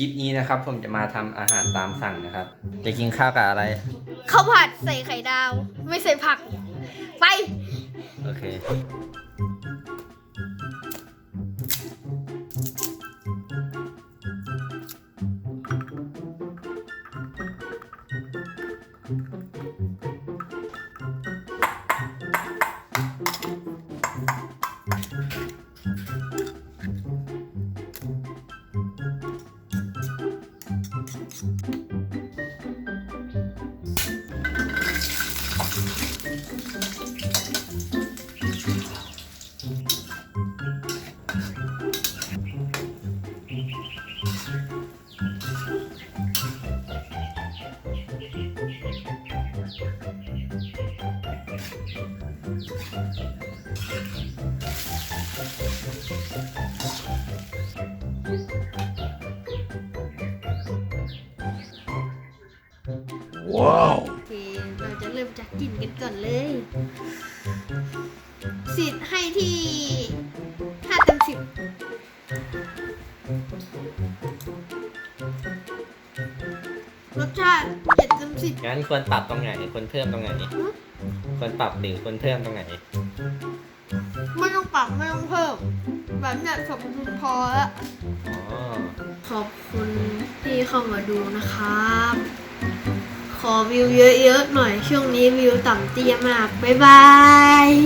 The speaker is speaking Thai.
ลิปนี้นะครับ ผมจะมาทำอาหารตามสั่งนะครับ จะกินข้าวกับอะไร ข้าวผัดใส่ไข่ดาว ไม่ใส่ผัก ไป โอเค โอเค เราจะเริ่มจากกินกันก่อนเลย สิทธิ์ให้ที่ห้าเต็มสิบรสชาติเจ็ดเต็มสิบงั้นควรปรับตรงไหนควรเพิ่มตรงไหนควรปรับหรือควรเพิ่มตรงไหนไม่ต้องปรับไม่ต้องเพิ่ม แบบเนี้ยสมดุลพอแล้วอ๋อขอบคุณที่เข้ามาดูนะครับ ขอวิวเยอะๆหน่อยช่วงนี้วิวต่ำเตี้ยมาก บ๊ายบาย